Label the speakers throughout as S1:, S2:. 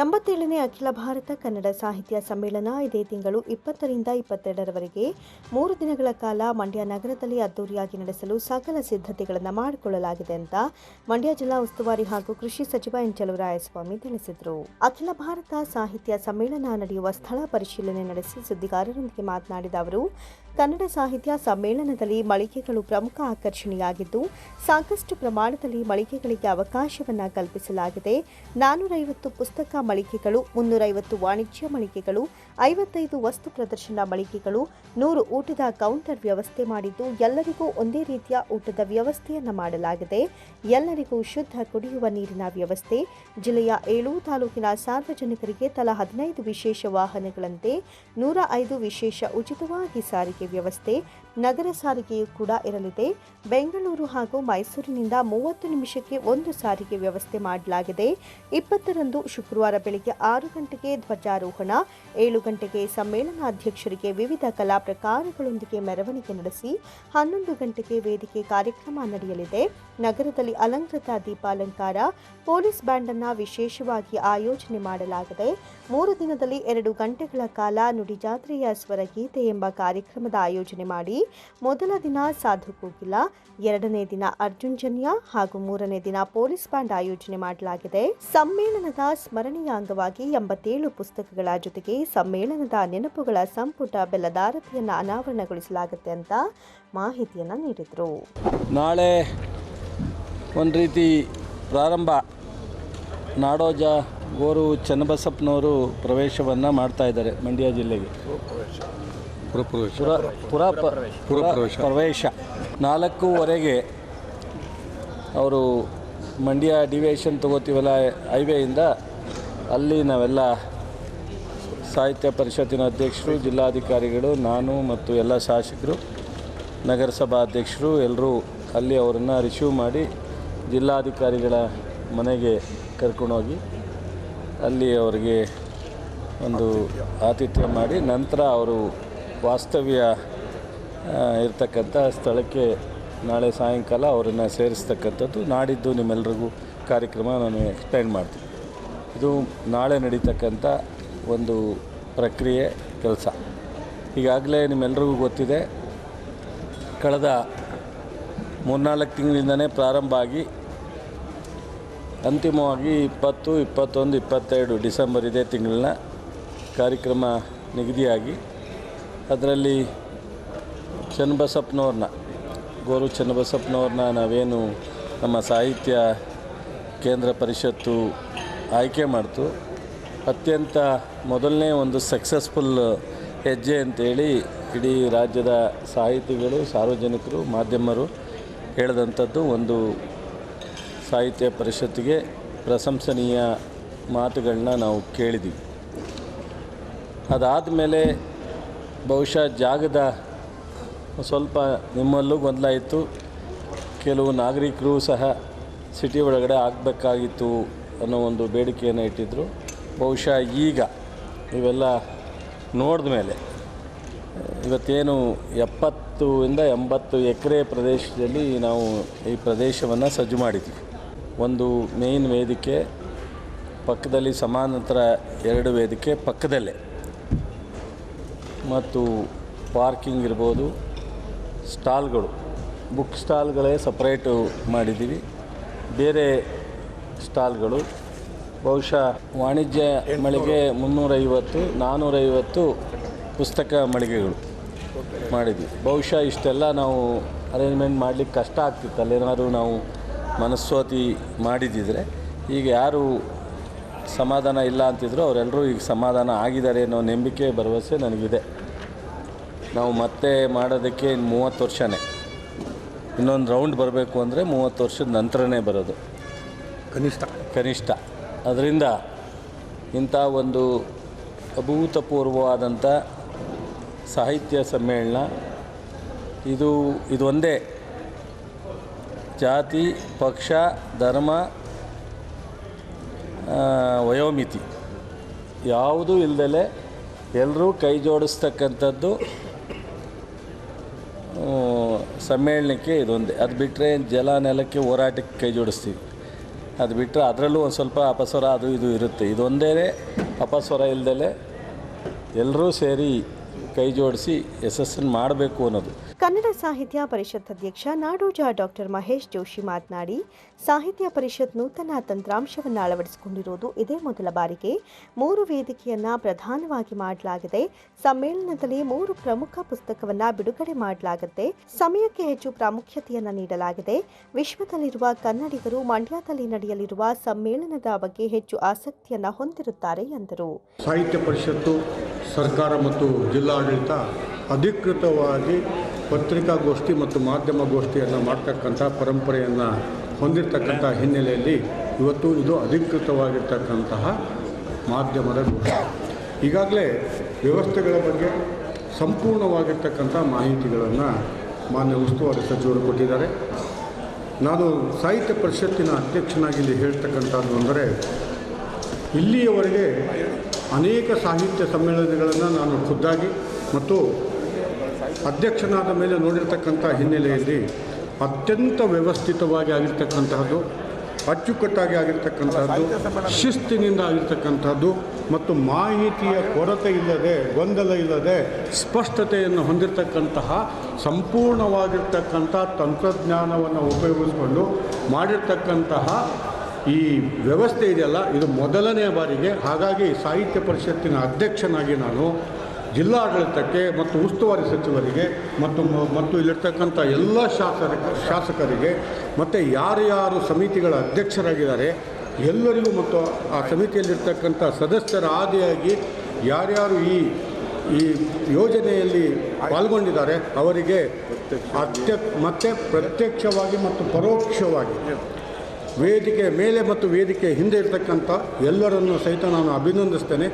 S1: ಎಂಬತ್ತೇಳನೇ ಅಖಿಲ ಭಾರತ ಕನ್ನಡ ಸಾಹಿತ್ಯ ಸಮ್ಮೇಳನ ಇದೇ ತಿಂಗಳು ಇಪ್ಪತ್ತರಿಂದ ಇಪ್ಪತ್ತೆರಡರವರೆಗೆ ಮೂರು ದಿನಗಳ ಕಾಲ ಮಂಡ್ಯ ನಗರದಲ್ಲಿ ಅದ್ದೂರಿಯಾಗಿ ನಡೆಸಲು ಸಕಲ ಸಿದ್ಧತೆಗಳನ್ನು ಮಾಡಿಕೊಳ್ಳಲಾಗಿದೆ ಅಂತ ಮಂಡ್ಯ ಜಿಲ್ಲಾ ಉಸ್ತುವಾರಿ ಹಾಗೂ ಕೃಷಿ ಸಚಿವ ಎನ್ ಚಲುವರಾಯಸ್ವಾಮಿ ತಿಳಿಸಿದರು. ಅಖಿಲ ಭಾರತ ಸಾಹಿತ್ಯ ಸಮ್ಮೇಳನ ನಡೆಯುವ ಸ್ಥಳ ಪರಿಶೀಲನೆ ನಡೆಸಿ ಸುದ್ದಿಗಾರರೊಂದಿಗೆ ಮಾತನಾಡಿದ ಅವರು ಕನ್ನಡ ಸಾಹಿತ್ಯ ಸಮ್ಮೇಳನದಲ್ಲಿ ಮಳಿಗೆಗಳು ಪ್ರಮುಖ ಆಕರ್ಷಣೆಯಾಗಿದ್ದು, ಸಾಕಷ್ಟು ಪ್ರಮಾಣದಲ್ಲಿ ಮಳಿಗೆಗಳಿಗೆ ಅವಕಾಶವನ್ನು ಕಲ್ಪಿಸಲಾಗಿದೆ. ನಾನ್ನೂರೈವತ್ತು ಪುಸ್ತಕ ಮಳಿಗೆಗಳು, ಮುನ್ನೂರೈವತ್ತು ವಾಣಿಜ್ಯ ಮಳಿಗೆಗಳು, ಐವತ್ತೈದು ವಸ್ತು ಪ್ರದರ್ಶನ ಮಳಿಗೆಗಳು, ನೂರು ಊಟದ ಕೌಂಟರ್ ವ್ಯವಸ್ಥೆ ಮಾಡಿದ್ದು, ಎಲ್ಲರಿಗೂ ಒಂದೇ ರೀತಿಯ ಊಟದ ವ್ಯವಸ್ಥೆಯನ್ನು ಮಾಡಲಾಗಿದೆ. ಎಲ್ಲರಿಗೂ ಶುದ್ಧ ಕುಡಿಯುವ ನೀರಿನ ವ್ಯವಸ್ಥೆ. ಜಿಲ್ಲೆಯ ಏಳು ತಾಲೂಕಿನ ಸಾರ್ವಜನಿಕರಿಗೆ ತಲಾ ಹದಿನೈದು ವಿಶೇಷ ವಾಹನಗಳಂತೆ ನೂರ ಐದು ವಿಶೇಷ ಉಚಿತವಾಗಿ ಸಾರಿಗೆ ವ್ಯವಸ್ಥೆ ನಗರ ಸಾರಿಗೆಯೂ ಕೂಡ ಇರಲಿದೆ. ಬೆಂಗಳೂರು ಹಾಗೂ ಮೈಸೂರಿನಿಂದ ಮೂವತ್ತು ನಿಮಿಷಕ್ಕೆ ಒಂದು ಸಾರಿಗೆ ವ್ಯವಸ್ಥೆ ಮಾಡಲಾಗಿದೆ. ಇಪ್ಪತ್ತರಂದು ಶುಕ್ರವಾರ ಬೆಳಗ್ಗೆ ಆರು ಗಂಟೆಗೆ ಧ್ವಜಾರೋಹಣ, ಏಳು ಗಂಟೆಗೆ ಸಮ್ಮೇಳನಾಧ್ಯಕ್ಷರಿಗೆ ವಿವಿಧ ಕಲಾ ಪ್ರಕಾರಗಳೊಂದಿಗೆ ಮೆರವಣಿಗೆ ನಡೆಸಿ, ಹನ್ನೊಂದು ಗಂಟೆಗೆ ವೇದಿಕೆ ಕಾರ್ಯಕ್ರಮ ನಡೆಯಲಿದೆ. ನಗರದಲ್ಲಿ ಅಲಂಕೃತ ದೀಪಾಲಂಕಾರ, ಪೊಲೀಸ್ ಬ್ಯಾಂಡ್ ಅನ್ನು ವಿಶೇಷವಾಗಿ ಆಯೋಜನೆ ಮಾಡಲಾಗಿದೆ. ಮೂರು ದಿನದಲ್ಲಿ ಎರಡು ಗಂಟೆಗಳ ಕಾಲ ನುಡಿಜಾತ್ರೆಯ ಸ್ವರಗೀತೆ ಎಂಬ ಕಾರ್ಯಕ್ರಮದ ಆಯೋಜನೆ ಮಾಡಿ ಮೊದಲ ದಿನ ಸಾಧು ಕೋಗಿಲ, ಎರಡನೇ ದಿನ ಅರ್ಜುನ್ ಜನ್ಯ ಹಾಗೂ ಮೂರನೇ ದಿನ ಪೊಲೀಸ್ ಬ್ಯಾಂಡ್ ಆಯೋಜನೆ ಮಾಡಲಾಗಿದೆ. ಸಮ್ಮೇಳನದ ಸ್ಮರಣೀಯ ಅಂಗವಾಗಿ ಎಂಬತ್ತೇಳು ಪುಸ್ತಕಗಳ ಜೊತೆಗೆ ಸಮ್ಮೇಳನದ ನೆನಪುಗಳ ಸಂಪುಟ ಬೆಲ್ಲದಾರತಿಯನ್ನು ಅನಾವರಣಗೊಳಿಸಲಾಗುತ್ತೆ ಅಂತ ಮಾಹಿತಿಯನ್ನು ನೀಡಿದರು.
S2: ನಾಳೆ ಒಂದು ರೀತಿ ಪ್ರಾರಂಭ. ನಾಡೋಜ ಗೋರು ಚನ್ನಬಸಪ್ಪನವರು ಪ್ರವೇಶವನ್ನು ಮಾಡ್ತಾ ಇದ್ದಾರೆ ಮಂಡ್ಯ ಜಿಲ್ಲೆಗೆ. ಪುರ ಪುರ.
S3: ಪ್ರವೇಶ.
S2: ನಾಲ್ಕೂವರೆಗೆ ಅವರು ಮಂಡ್ಯ ಡಿವಿಯೇಷನ್ ತಗೋತೀವಲ್ಲ ಹೈವೇಯಿಂದ ಅಲ್ಲಿ ನಾವೆಲ್ಲ ಸಾಹಿತ್ಯ ಪರಿಷತ್ತಿನ ಅಧ್ಯಕ್ಷರು ಜಿಲ್ಲಾಧಿಕಾರಿಗಳು ನಾನು ಮತ್ತು ಎಲ್ಲ ಶಾಸಕರು ನಗರಸಭಾ ಅಧ್ಯಕ್ಷರು ಎಲ್ಲರೂ ಅಲ್ಲಿ ಅವರನ್ನು ರಿಸೀವ್ ಮಾಡಿ ಜಿಲ್ಲಾಧಿಕಾರಿಗಳ ಮನೆಗೆ ಕರ್ಕೊಂಡೋಗಿ ಅಲ್ಲಿ ಅವರಿಗೆ ಒಂದು ಆತಿಥ್ಯ ಮಾಡಿ ನಂತರ ಅವರು ವಾಸ್ತವ್ಯ ಇರತಕ್ಕಂಥ ಸ್ಥಳಕ್ಕೆ ನಾಳೆ ಸಾಯಂಕಾಲ ಅವರನ್ನು ಸೇರಿಸ್ತಕ್ಕಂಥದ್ದು ನಾಡಿದ್ದು ನಿಮ್ಮೆಲ್ಲರಿಗೂ ಕಾರ್ಯಕ್ರಮ ನಾನು ಎಕ್ಸ್ಪ್ಲೈನ್ ಮಾಡ್ತೀನಿ. ಇದು ನಾಳೆ ನಡೀತಕ್ಕಂಥ ಒಂದು ಪ್ರಕ್ರಿಯೆ ಕೆಲಸ. ಈಗಾಗಲೇ ನಿಮ್ಮೆಲ್ಲರಿಗೂ ಗೊತ್ತಿದೆ, ಕಳೆದ ಮೂರ್ನಾಲ್ಕು ತಿಂಗಳಿಂದನೇ ಪ್ರಾರಂಭ ಆಗಿ ಅಂತಿಮವಾಗಿ ಇಪ್ಪತ್ತು, ಇಪ್ಪತ್ತೊಂದು, ಇಪ್ಪತ್ತೆರಡು ಡಿಸೆಂಬರ್ ಇದೇ ತಿಂಗಳನ್ನ ಕಾರ್ಯಕ್ರಮ ನಿಗದಿಯಾಗಿ ಅದರಲ್ಲಿ ಚನ್ನಬಸಪ್ಪನವ್ರನ್ನ ಗೋರು ಚನ್ನಬಸಪ್ಪನವ್ರನ್ನ ನಾವೇನು ನಮ್ಮ ಸಾಹಿತ್ಯ ಕೇಂದ್ರ ಪರಿಷತ್ತು ಆಯ್ಕೆ ಮಾಡ್ತು. ಅತ್ಯಂತ ಮೊದಲನೇ ಒಂದು ಸಕ್ಸಸ್ಫುಲ್ ಹೆಜ್ಜೆ ಅಂತೇಳಿ ಇಡೀ ರಾಜ್ಯದ ಸಾಹಿತಿಗಳು, ಸಾರ್ವಜನಿಕರು, ಮಾಧ್ಯಮರು ಹೇಳಿದಂಥದ್ದು ಒಂದು ಸಾಹಿತ್ಯ ಪರಿಷತ್ತಿಗೆ ಪ್ರಶಂಸನೀಯ ಮಾತುಗಳನ್ನ ನಾವು ಕೇಳಿದ್ದೀವಿ ಅದಾದಮೇಲೆ ಬಹುಶಃ ಜಾಗದ ಸ್ವಲ್ಪ ನಿಮ್ಮಲ್ಲೂ ಗೊಂದಲ ಇತ್ತು ಕೆಲವು ನಾಗರಿಕರು ಸಹ ಸಿಟಿ ಒಳಗಡೆ ಆಗಬೇಕಾಗಿತ್ತು ಅನ್ನೋ ಒಂದು ಬೇಡಿಕೆಯನ್ನು ಇಟ್ಟಿದ್ದರು ಬಹುಶಃ ಈಗ ಇವೆಲ್ಲ ನೋಡಿದ ಮೇಲೆ, ಇವತ್ತೇನು ಎಪ್ಪತ್ತು ಇಂದ ಎಂಬತ್ತು ಎಕರೆ ಪ್ರದೇಶದಲ್ಲಿ ನಾವು ಈ ಪ್ರದೇಶವನ್ನು ಸಜ್ಜು ಮಾಡಿದ್ವಿ. ಒಂದು ಮೇನ್ ವೇದಿಕೆ, ಪಕ್ಕದಲ್ಲಿ ಸಮಾನಾಂತರ ಎರಡು ವೇದಿಕೆ ಪಕ್ಕದಲ್ಲೇ. ಮತ್ತು ಪಾರ್ಕಿಂಗ್ ಇರ್ಬೋದು, ಸ್ಟಾಲ್ಗಳು. ಬುಕ್ ಸ್ಟಾಲ್ಗಳೇ ಸಪ್ರೇಟು ಮಾಡಿದ್ದೀವಿ. ಬೇರೆ ಸ್ಟಾಲ್ಗಳು. ಬಹುಶಃ ವಾಣಿಜ್ಯ ಮಳಿಗೆ ಮುನ್ನೂರೈವತ್ತು ನಾನ್ನೂರೈವತ್ತು ಪುಸ್ತಕ ಮಳಿಗೆಗಳು ಮಾಡಿದ್ವಿ ಬಹುಶಃ ಇಷ್ಟೆಲ್ಲ ನಾವು ಅರೇಂಜ್ಮೆಂಟ್ ಮಾಡಲಿಕ್ಕೆ ಕಷ್ಟ ಆಗ್ತಿತ್ತು ಅಲ್ಲೇನಾದರೂ ನಾವು ಮನಸ್ಸೋತಿ ಮಾಡಿದ್ದಿದ್ರೆ ಈಗ ಯಾರು ಸಮಾಧಾನ ಇಲ್ಲ ಅಂತಿದ್ರು ಅವರೆಲ್ಲರೂ ಈಗ ಸಮಾಧಾನ ಆಗಿದ್ದಾರೆ ಅನ್ನೋ ನಂಬಿಕೆ ಭರವಸೆ ನನಗಿದೆ. ನಾವು ಮತ್ತೆ ಮಾಡೋದಕ್ಕೆ ಇನ್ನು ಮೂವತ್ತು ವರ್ಷನೇ. ಇನ್ನೊಂದು ರೌಂಡ್ ಬರಬೇಕು ಅಂದರೆ ಮೂವತ್ತು ವರ್ಷದ ನಂತರನೇ ಬರೋದು.
S3: ಕನಿಷ್ಠ.
S2: ಕನಿಷ್ಠ. ಅದರಿಂದ ಇಂಥ ಒಂದು ಅಭೂತಪೂರ್ವವಾದಂಥ ಸಾಹಿತ್ಯ ಸಮ್ಮೇಳನ ಇದು ಇದೊಂದೇ ಜಾತಿ, ಪಕ್ಷ, ಧರ್ಮ ವಯೋಮಿತಿ. ಯಾವುದೂ ಇಲ್ದಲೆ ಎಲ್ಲರೂ ಕೈ ಜೋಡಿಸ್ತಕ್ಕಂಥದ್ದು ಸಮ್ಮೇಳನಕ್ಕೆ ಇದೊಂದೇ. ಅದು ಬಿಟ್ಟರೆ ಜಲ ನೆಲಕ್ಕೆ ಹೋರಾಟಕ್ಕೆ ಕೈ ಜೋಡಿಸ್ತೀವಿ. ಅದು ಬಿಟ್ಟರೆ ಅದರಲ್ಲೂ ಒಂದು ಸ್ವಲ್ಪ ಅಪಸ್ವರ ಅದು ಇದು ಇರುತ್ತೆ. ಇದೊಂದೇ ಅಪಸ್ವರ ಇಲ್ದಲೆ ಎಲ್ಲರೂ ಸೇರಿ ಕೈ ಜೋಡಿಸಿ ಯಶಸ್ಸನ್ನು ಮಾಡಬೇಕು ಅನ್ನೋದು.
S1: ಕನ್ನಡ ಸಾಹಿತ್ಯ ಪರಿಷತ್ ಅಧ್ಯಕ್ಷ ನಾಡೋಜ ಡಾಕ್ಟರ್ ಮಹೇಶ್ ಜೋಶಿ ಮಾತನಾಡಿ ಸಾಹಿತ್ಯ ಪರಿಷತ್ ನೂತನ ತಂತ್ರಾಂಶವನ್ನು ಅಳವಡಿಸಿಕೊಂಡಿರುವುದು ಇದೇ ಮೊದಲ ಬಾರಿಗೆ. ಮೂರು ವೇದಿಕೆಯನ್ನ ಪ್ರಧಾನವಾಗಿ ಮಾಡಲಾಗಿದೆ. ಸಮ್ಮೇಳನದಲ್ಲಿ ಮೂರು ಪ್ರಮುಖ ಪುಸ್ತಕವನ್ನ ಬಿಡುಗಡೆ ಮಾಡಲಾಗುತ್ತೆ. ಸಮಯಕ್ಕೆ ಹೆಚ್ಚು ಪ್ರಾಮುಖ್ಯತೆಯನ್ನ ನೀಡಲಾಗಿದೆ. ವಿಶ್ವದಲ್ಲಿರುವ ಕನ್ನಡಿಗರು ಮಂಡ್ಯದಲ್ಲಿ ನಡೆಯಲಿರುವ ಸಮ್ಮೇಳನದ ಬಗ್ಗೆ ಹೆಚ್ಚು ಆಸಕ್ತಿಯನ್ನ ಹೊಂದಿರುತ್ತಾರೆ ಎಂದರು.
S3: ಸಾಹಿತ್ಯ ಪರಿಷತ್ತು ಸರ್ಕಾರ ಮತ್ತು ಜಿಲ್ಲಾಡಳಿತ ಅಧಿಕೃತವಾಗಿ ಪತ್ರಿಕಾಗೋಷ್ಠಿ ಮತ್ತು ಮಾಧ್ಯಮ ಗೋಷ್ಠಿಯನ್ನು ಮಾಡ್ತಕ್ಕಂಥ ಪರಂಪರೆಯನ್ನು ಹೊಂದಿರತಕ್ಕಂಥ ಹಿನ್ನೆಲೆಯಲ್ಲಿ ಇವತ್ತು ಇದು ಅಧಿಕೃತವಾಗಿರ್ತಕ್ಕಂತಹ ಮಾಧ್ಯಮದ ಗೋಷ್ಠಿ ಈಗಾಗಲೇ ವ್ಯವಸ್ಥೆಗಳ ಬಗ್ಗೆ ಸಂಪೂರ್ಣವಾಗಿರ್ತಕ್ಕಂಥ ಮಾಹಿತಿಗಳನ್ನು ಮಾನ್ಯ ಉಸ್ತುವಾರಿ ಸಚಿವರು ಕೊಟ್ಟಿದ್ದಾರೆ. ನಾನು ಸಾಹಿತ್ಯ ಪರಿಷತ್ತಿನ ಅಧ್ಯಕ್ಷನಾಗಿ ಇಲ್ಲಿ ಹೇಳ್ತಕ್ಕಂಥದ್ದು ಅಂದರೆ, ಇಲ್ಲಿಯವರೆಗೆ ಅನೇಕ ಸಾಹಿತ್ಯ ಸಮ್ಮೇಳನಗಳನ್ನು ನಾನು ಖುದ್ದಾಗಿ ಮತ್ತು ಅಧ್ಯಕ್ಷನಾದ ಮೇಲೆ ನೋಡಿರ್ತಕ್ಕಂಥ ಹಿನ್ನೆಲೆಯಲ್ಲಿ ಅತ್ಯಂತ ವ್ಯವಸ್ಥಿತವಾಗಿ ಆಗಿರ್ತಕ್ಕಂತಹದ್ದು, ಅಚ್ಚುಕಟ್ಟಾಗಿ ಆಗಿರ್ತಕ್ಕಂಥದ್ದು ಶಿಸ್ತಿನಿಂದ ಆಗಿರ್ತಕ್ಕಂಥದ್ದು ಮತ್ತು ಮಾಹಿತಿಯ ಕೊರತೆ ಇಲ್ಲದೆ, ಗೊಂದಲ ಇಲ್ಲದೆ ಸ್ಪಷ್ಟತೆಯನ್ನು ಹೊಂದಿರತಕ್ಕಂತಹ ಸಂಪೂರ್ಣವಾಗಿರ್ತಕ್ಕಂಥ ತಂತ್ರಜ್ಞಾನವನ್ನು ಉಪಯೋಗಿಸಿಕೊಂಡು ಮಾಡಿರ್ತಕ್ಕಂತಹ ಈ ವ್ಯವಸ್ಥೆ ಇದೆಯಲ್ಲ, ಇದು ಮೊದಲನೇ ಬಾರಿಗೆ. ಹಾಗಾಗಿ ಸಾಹಿತ್ಯ ಪರಿಷತ್ತಿನ ಅಧ್ಯಕ್ಷನಾಗಿ ನಾನು ಜಿಲ್ಲಾಡಳಿತಕ್ಕೆ ಮತ್ತು ಉಸ್ತುವಾರಿ ಸಚಿವರಿಗೆ ಮತ್ತು ಮತ್ತು ಇಲ್ಲಿರ್ತಕ್ಕಂಥ ಎಲ್ಲ ಶಾಸಕ ಶಾಸಕರಿಗೆ ಮತ್ತು ಯಾರ್ಯಾರು ಸಮಿತಿಗಳ ಅಧ್ಯಕ್ಷರಾಗಿದ್ದಾರೆ, ಎಲ್ಲರಿಗೂ ಮತ್ತು ಆ ಸಮಿತಿಯಲ್ಲಿರ್ತಕ್ಕಂಥ ಸದಸ್ಯರ ಆದಿಯಾಗಿ ಯಾರ್ಯಾರು ಈ ಈ ಯೋಜನೆಯಲ್ಲಿ ಪಾಲ್ಗೊಂಡಿದ್ದಾರೆ, ಅವರಿಗೆ ಅತ್ಯ ಮತ್ತೆ ಪ್ರತ್ಯಕ್ಷವಾಗಿ ಮತ್ತು ಪರೋಕ್ಷವಾಗಿ ವೇದಿಕೆ ಮೇಲೆ ಮತ್ತು ವೇದಿಕೆ ಹಿಂದೆ ಇರತಕ್ಕಂಥ ಎಲ್ಲರನ್ನು ಸಹಿತ ನಾನು ಅಭಿನಂದಿಸ್ತೇನೆ.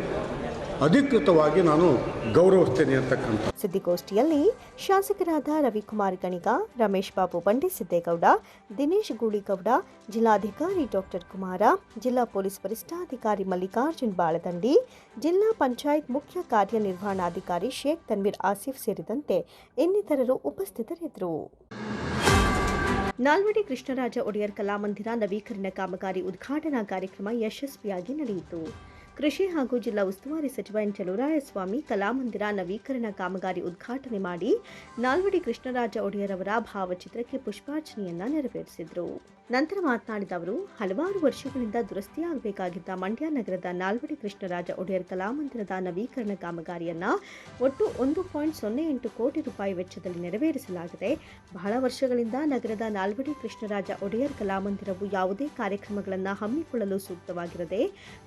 S3: ಅಧಿಕೃತವಾಗಿ ನಾನು ಗೌರವಿಸ್ತೇನೆ ಅಂತಕ್ಕಂಥ
S1: ಸುದ್ದಿಗೋಷ್ಠಿಯಲ್ಲಿ ಶಾಸಕರಾದ ರವಿಕುಮಾರ್ ಗಣಿಗ, ರಮೇಶ್ ಬಾಬು ಬಂಡಿಸಿದ್ದೇಗೌಡ ದಿನೇಶ್ ಗೂಳಿಗೌಡ, ಜಿಲ್ಲಾಧಿಕಾರಿ ಡಾಕ್ಟರ್ ಕುಮಾರ, ಜಿಲ್ಲಾ ಪೊಲೀಸ್ ವರಿಷ್ಠಾಧಿಕಾರಿ ಮಲ್ಲಿಕಾರ್ಜುನ್ ಬಾಳದಂಡಿ, ಜಿಲ್ಲಾ ಪಂಚಾಯತ್ ಮುಖ್ಯ ಕಾರ್ಯನಿರ್ವಹಣಾಧಿಕಾರಿ ಶೇಖ್ ತನ್ವೀರ್ ಆಸಿಫ್ ಸೇರಿದಂತೆ ಇನ್ನಿತರರು ಉಪಸ್ಥಿತರಿದ್ದರು. ನಾಲ್ವಡಿ ಕೃಷ್ಣರಾಜ ಒಡೆಯರ್ ಕಲಾಮಂದಿರ ನವೀಕರಣ ಕಾಮಗಾರಿ ಉದ್ಘಾಟನಾ ಕಾರ್ಯಕ್ರಮ ಯಶಸ್ವಿಯಾಗಿ ನಡೆಯಿತು. ಕೃಷಿ ಹಾಗೂ ಜಿಲ್ಲಾ ಉಸ್ತುವಾರಿ ಸಚಿವ ಎನ್ ಚಲುವರಾಯಸ್ವಾಮಿ ಕಲಾಮಂದಿರ ನವೀಕರಣ ಕಾಮಗಾರಿ ಉದ್ಘಾಟನೆ ಮಾಡಿ ನಾಲ್ವಡಿ ಕೃಷ್ಣರಾಜ ಒಡೆಯರ್ ಅವರ ಭಾವಚಿತ್ರಕ್ಕೆ ಪುಷ್ಪಾರ್ಚನೆಯನ್ನ ನೆರವೇರಿಸಿದರು. ನಂತರ ಮಾತನಾಡಿದ ಅವರು, ಹಲವಾರು ವರ್ಷಗಳಿಂದ ದುರಸ್ತಿಯಾಗಬೇಕಾಗಿದ್ದ ಮಂಡ್ಯ ನಗರದ ನಾಲ್ವಡಿ ಕೃಷ್ಣರಾಜ ಒಡೆಯರ್ ಕಲಾಮಂದಿರದ ನವೀಕರಣ ಕಾಮಗಾರಿಯನ್ನು ಒಟ್ಟು ಒಂದು ಪಾಯಿಂಟ್ ಸೊನ್ನೆ ಎಂಟು ಕೋಟಿ ರೂಪಾಯಿ ವೆಚ್ಚದಲ್ಲಿ ನೆರವೇರಿಸಲಾಗಿದೆ. ಬಹಳ ವರ್ಷಗಳಿಂದ ನಗರದ ನಾಲ್ವಡಿ ಕೃಷ್ಣರಾಜ ಒಡೆಯರ್ ಕಲಾಮಂದಿರವು ಯಾವುದೇ ಕಾರ್ಯಕ್ರಮಗಳನ್ನು ಹಮ್ಮಿಕೊಳ್ಳಲು ಸೂಕ್ತವಾಗಿರದೆ,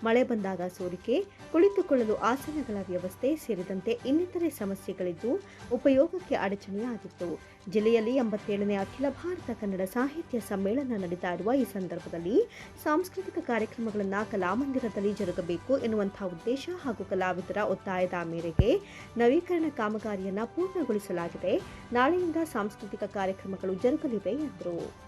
S1: ಮಳೆ ಬಂದಾಗ ಸೋರಿಕೆ, ಕುಳಿತುಕೊಳ್ಳಲು ಆಸನಗಳ ವ್ಯವಸ್ಥೆ ಸೇರಿದಂತೆ ಇನ್ನಿತರೆ ಸಮಸ್ಯೆಗಳಿದ್ದು ಉಪಯೋಗಕ್ಕೆ ಅಡಚಣೆಯಾಗಿತ್ತು. ಜಿಲ್ಲೆಯಲ್ಲಿ ಎಂಬತ್ತೇಳನೇ ಅಖಿಲ ಭಾರತ ಕನ್ನಡ ಸಾಹಿತ್ಯ ಸಮ್ಮೇಳನ ನಡೀತಾ ಇರುವ ಈ ಸಂದರ್ಭದಲ್ಲಿ ಸಾಂಸ್ಕೃತಿಕ ಕಾರ್ಯಕ್ರಮಗಳನ್ನು ಕಲಾಮಂದಿರದಲ್ಲಿ ಜರುಗಬೇಕು ಎನ್ನುವಂತಹ ಉದ್ದೇಶ ಹಾಗೂ ಕಲಾವಿದರ ಒತ್ತಾಯದ ಮೇರೆಗೆ ನವೀಕರಣ ಕಾಮಗಾರಿಯನ್ನು ಪೂರ್ಣಗೊಳಿಸಲಾಗಿದೆ. ನಾಳೆಯಿಂದ ಸಾಂಸ್ಕೃತಿಕ ಕಾರ್ಯಕ್ರಮಗಳು ಜರುಗಲಿವೆ ಎಂದರು.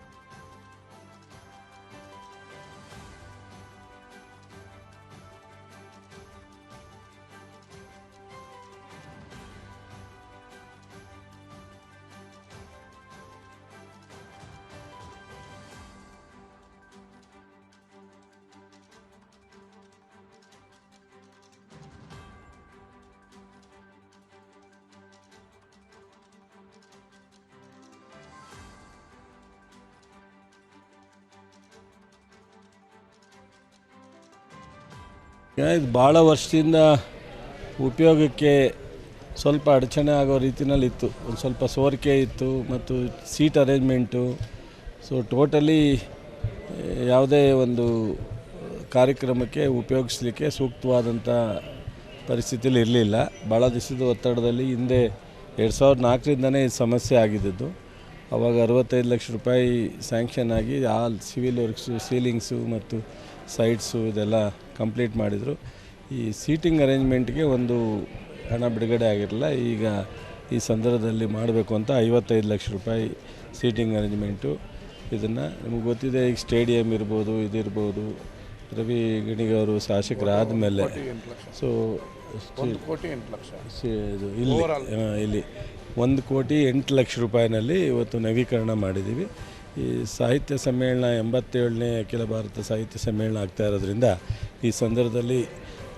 S2: ಇದು ಭಾಳ ವರ್ಷದಿಂದ ಉಪಯೋಗಕ್ಕೆ ಸ್ವಲ್ಪ ಅಡಚಣೆ ಆಗೋ ರೀತಿಯಲ್ಲಿ ಇತ್ತು. ಒಂದು ಸ್ವಲ್ಪ ಸೋರಿಕೆ ಇತ್ತು ಮತ್ತು ಸೀಟ್ ಅರೇಂಜ್ಮೆಂಟು. ಸೊ ಟೋಟಲಿ ಯಾವುದೇ ಒಂದು ಕಾರ್ಯಕ್ರಮಕ್ಕೆ ಉಪಯೋಗಿಸ್ಲಿಕ್ಕೆ ಸೂಕ್ತವಾದಂಥ ಪರಿಸ್ಥಿತಿಯಲ್ಲಿ ಇರಲಿಲ್ಲ. ಭಾಳ ದಿವಸದ ಒತ್ತಡದಲ್ಲಿ ಹಿಂದೆ ಎರಡು ಸಾವಿರದ ನಾಲ್ಕರಿಂದನೇ ಸಮಸ್ಯೆ ಆಗಿದ್ದದ್ದು. ಅವಾಗ ಅರವತ್ತೈದು ಲಕ್ಷ ರೂಪಾಯಿ ಸ್ಯಾಂಕ್ಷನ್ ಆಗಿ, ಆ ಸಿವಿಲ್ ವರ್ಕ್ಸು ಸೀಲಿಂಗ್ಸು ಮತ್ತು ಸೈಟ್ಸು ಇದೆಲ್ಲ ಕಂಪ್ಲೀಟ್ ಮಾಡಿದರು. ಈ ಸೀಟಿಂಗ್ ಅರೇಂಜ್ಮೆಂಟ್ಗೆ ಒಂದು ಹಣ ಬಿಡುಗಡೆ ಆಗಿರಲಿಲ್ಲ. ಈಗ ಈ ಸಂದರ್ಭದಲ್ಲಿ ಮಾಡಬೇಕು ಅಂತ ಐವತ್ತೈದು ಲಕ್ಷ ರೂಪಾಯಿ ಸೀಟಿಂಗ್ ಅರೇಂಜ್ಮೆಂಟು ಇದನ್ನು. ನಿಮಗೆ ಗೊತ್ತಿದೆ ಈಗ ಸ್ಟೇಡಿಯಂ ಇರ್ಬೋದು ಇದಿರ್ಬೋದು ರವಿ ಗಣಿಗವರು ಶಾಸಕರಾದ ಮೇಲೆ ಸೊ
S4: ಕೋಟಿ ಎಂಟು ಲಕ್ಷ.
S2: ಇದು ಇಲ್ಲಿ ಇಲ್ಲಿ. ಒಂದು ಕೋಟಿ ಎಂಟು ಲಕ್ಷ ರೂಪಾಯಿನಲ್ಲಿ ಇವತ್ತು ನವೀಕರಣ ಮಾಡಿದ್ದೀವಿ. ಈ ಸಾಹಿತ್ಯ ಸಮ್ಮೇಳನ ಎಂಬತ್ತೇಳನೇ ಅಖಿಲ ಭಾರತ ಸಾಹಿತ್ಯ ಸಮ್ಮೇಳನ ಆಗ್ತಾ ಇರೋದ್ರಿಂದ ಈ ಸಂದರ್ಭದಲ್ಲಿ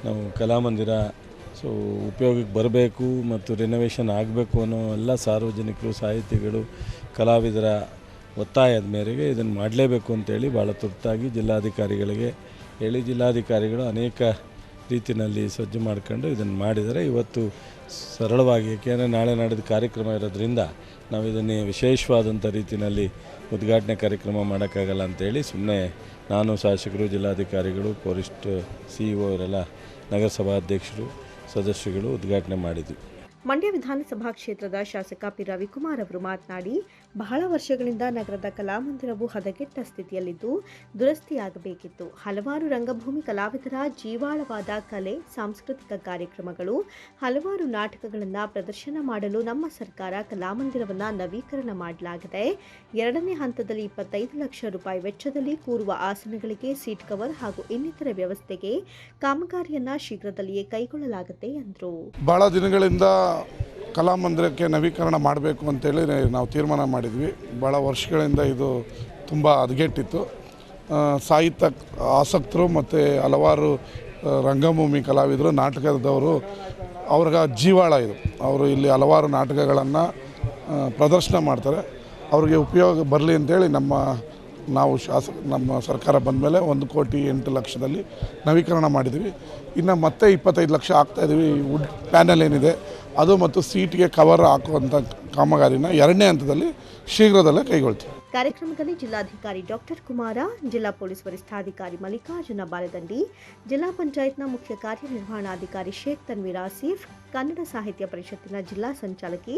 S2: ನಾವು ಕಲಾಮಂದಿರ ಸೊ ಉಪಯೋಗಕ್ಕೆ ಬರಬೇಕು ಮತ್ತು ರಿನೋವೇಷನ್ ಆಗಬೇಕು ಅನ್ನೋ ಎಲ್ಲ ಸಾರ್ವಜನಿಕರು, ಸಾಹಿತಿಗಳು, ಕಲಾವಿದರ ಒತ್ತಾಯದ ಮೇರೆಗೆ ಇದನ್ನು ಮಾಡಲೇಬೇಕು ಅಂತೇಳಿ ಭಾಳ ತುರ್ತಾಗಿ ಜಿಲ್ಲಾಧಿಕಾರಿಗಳಿಗೆ ಹೇಳಿ, ಜಿಲ್ಲಾಧಿಕಾರಿಗಳು ಅನೇಕ ರೀತಿಯಲ್ಲಿ ಸಜ್ಜು ಮಾಡ್ಕೊಂಡು ಇದನ್ನು ಮಾಡಿದರೆ ಇವತ್ತು ಸರಳವಾಗಿ ಏಕೆಂದರೆ ನಾಳೆ ನಡೆದ ಕಾರ್ಯಕ್ರಮ ಇರೋದ್ರಿಂದ ನಾವು ವಿಶೇಷವಾದಂಥ ರೀತಿಯಲ್ಲಿ ಉದ್ಘಾಟನೆ ಕಾರ್ಯಕ್ರಮ ಮಾಡೋಕ್ಕಾಗಲ್ಲ ಅಂತೇಳಿ ಸುಮ್ಮನೆ ನಾನು ಶಾಸಕರು, ಜಿಲ್ಲಾಧಿಕಾರಿಗಳು ಫಾರೆಸ್ಟ್ ಸಿ ಇ ಇವರೆಲ್ಲ ನಗರಸಭಾಧ್ಯಕ್ಷರು, ಸದಸ್ಯರುಗಳು ಉದ್ಘಾಟನೆ ಮಾಡಿದ್ವಿ.
S1: ಮಂಡ್ಯ ವಿಧಾನಸಭಾ ಕ್ಷೇತ್ರದ ಶಾಸಕ ಪಿ ರವಿಕುಮಾರ್ ಅವರು ಮಾತನಾಡಿ ಬಹಳ ವರ್ಷಗಳಿಂದ ನಗರದ ಕಲಾಮಂದಿರವು ಹದಗೆಟ್ಟ ಸ್ಥಿತಿಯಲ್ಲಿದ್ದು, ದುರಸ್ತಿಯಾಗಬೇಕಿತ್ತು. ಹಲವಾರು ರಂಗಭೂಮಿ ಕಲಾವಿದರ ಜೀವಾಳವಾದ ಕಲೆ, ಸಾಂಸ್ಕೃತಿಕ ಕಾರ್ಯಕ್ರಮಗಳು, ಹಲವಾರು ನಾಟಕಗಳನ್ನು ಪ್ರದರ್ಶನ ಮಾಡಲು ನಮ್ಮ ಸರ್ಕಾರ ಕಲಾಮಂದಿರವನ್ನು ನವೀಕರಣ ಮಾಡಲಾಗಿದೆ. ಎರಡನೇ ಹಂತದಲ್ಲಿ ಇಪ್ಪತ್ತೈದು ಲಕ್ಷ ರೂಪಾಯಿ ವೆಚ್ಚದಲ್ಲಿ ಕೂರುವ ಆಸನಗಳಿಗೆ ಸೀಟ್ ಕವರ್ ಹಾಗೂ ಇನ್ನಿತರ ವ್ಯವಸ್ಥೆಗೆ ಕಾಮಗಾರಿಯನ್ನು ಶೀಘ್ರದಲ್ಲಿಯೇ ಕೈಗೊಳ್ಳಲಾಗುತ್ತೆ ಎಂದರು.
S4: ಬಹಳ ದಿನಗಳಿಂದ ಕಲಾಮಂದಿರಕ್ಕೆ ನವೀಕರಣ ಮಾಡಬೇಕು ಅಂತೇಳಿ ನಾವು ತೀರ್ಮಾನ ಮಾಡಿದ್ವಿ. ಭಾಳ ವರ್ಷಗಳಿಂದ ಇದು ತುಂಬ ಹದಗೆಟ್ಟಿತ್ತು. ಸಾಹಿತ್ಯ ಆಸಕ್ತರು ಮತ್ತು ಹಲವಾರು ರಂಗಭೂಮಿ ಕಲಾವಿದರು, ನಾಟಕದವರು, ಅವ್ರಿಗೆ ಜೀವಾಳ ಇದು. ಅವರು ಇಲ್ಲಿ ಹಲವಾರು ನಾಟಕಗಳನ್ನು ಪ್ರದರ್ಶನ ಮಾಡ್ತಾರೆ. ಅವ್ರಿಗೆ ಉಪಯೋಗ ಬರಲಿ ಅಂತೇಳಿ ನಮ್ಮ, ನಾವು ಶಾಸ, ನಮ್ಮ ಸರ್ಕಾರ ಬಂದ ಮೇಲೆ ಒಂದು ಕೋಟಿ ಎಂಟು ಲಕ್ಷದಲ್ಲಿ ನವೀಕರಣ ಮಾಡಿದ್ವಿ. ಇನ್ನು ಮತ್ತೆ ಇಪ್ಪತ್ತೈದು ಲಕ್ಷ ಹಾಕ್ತಾಯಿದ್ದೀವಿ ವುಡ್ ಪ್ಯಾನಲ್ ಏನಿದೆ ಅದು ಮತ್ತು ಸೀಟಿಗೆ ಕವರ್ ಹಾಕುವಂಥ ಕಾಮಗಾರಿನ ಎರಡನೇ ಹಂತದಲ್ಲಿ ಶೀಘ್ರದಲ್ಲೇ ಕೈಗೊಳ್ತೀವಿ.
S1: ಕಾರ್ಯಕ್ರಮದಲ್ಲಿ ಜಿಲ್ಲಾಧಿಕಾರಿ ಡಾಕ್ಟರ್ ಕುಮಾರ, ಜಿಲ್ಲಾ ಪೊಲೀಸ್ ವರಿಷ್ಠಾಧಿಕಾರಿ ಮಲ್ಲಿಕಾರ್ಜುನ ಬಾಲದಂಡಿ, ಜಿಲ್ಲಾ ಪಂಚಾಯತ್ನ ಮುಖ್ಯ ಕಾರ್ಯನಿರ್ವಹಣಾಧಿಕಾರಿ ಶೇಖ್ ತನ್ವೀರ್ ಆಸೀಫ್, ಕನ್ನಡ ಸಾಹಿತ್ಯ ಪರಿಷತ್ತಿನ ಜಿಲ್ಲಾ ಸಂಚಾಲಕಿ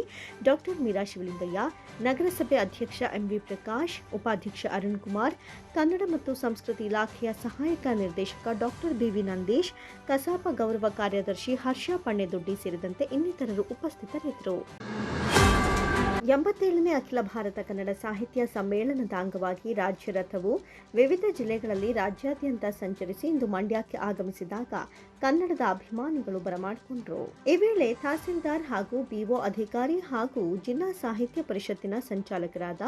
S1: ಡಾಕ್ಟರ್ ಮೀರಾ ಶಿವಲಿಂಗಯ್ಯ, ನಗರಸಭೆ ಅಧ್ಯಕ್ಷ ಎಂವಿ ಪ್ರಕಾಶ್, ಉಪಾಧ್ಯಕ್ಷ ಅರುಣ್ ಕುಮಾರ್, ಕನ್ನಡ ಮತ್ತು ಸಂಸ್ಕೃತಿ ಇಲಾಖೆಯ ಸಹಾಯಕ ನಿರ್ದೇಶಕ ಡಾಕ್ಟರ್ ಬಿವಿ ನಂದೀಶ್, ಕಸಾಪ ಗೌರವ ಕಾರ್ಯದರ್ಶಿ ಹರ್ಷ ಪಣ್ಣೆದೊಡ್ಡಿ ಸೇರಿದಂತೆ ಇನ್ನಿತರರು ಉಪಸ್ಥಿತರಿದ್ದರು. ಎಂಬತ್ತೇಳನೇ ಅಖಿಲ ಭಾರತ ಕನ್ನಡ ಸಾಹಿತ್ಯ ಸಮ್ಮೇಳನದ ಅಂಗವಾಗಿ ರಾಜ್ಯ ರಥವು ವಿವಿಧ ಜಿಲ್ಲೆಗಳಲ್ಲಿ ರಾಜ್ಯಾದ್ಯಂತ ಸಂಚರಿಸಿ ಇಂದು ಮಂಡ್ಯಕ್ಕೆ ಆಗಮಿಸಿದಾಗ ಕನ್ನಡದ ಅಭಿಮಾನಿಗಳು ಬರಮಾಡಿಕೊಂಡರು. ಈ ವೇಳೆ ತಹಸೀಲ್ದಾರ್ ಹಾಗೂ ಬಿಒ ಅಧಿಕಾರಿ ಹಾಗೂ ಜಿಲ್ಲಾ ಸಾಹಿತ್ಯ ಪರಿಷತ್ತಿನ ಸಂಚಾಲಕರಾದ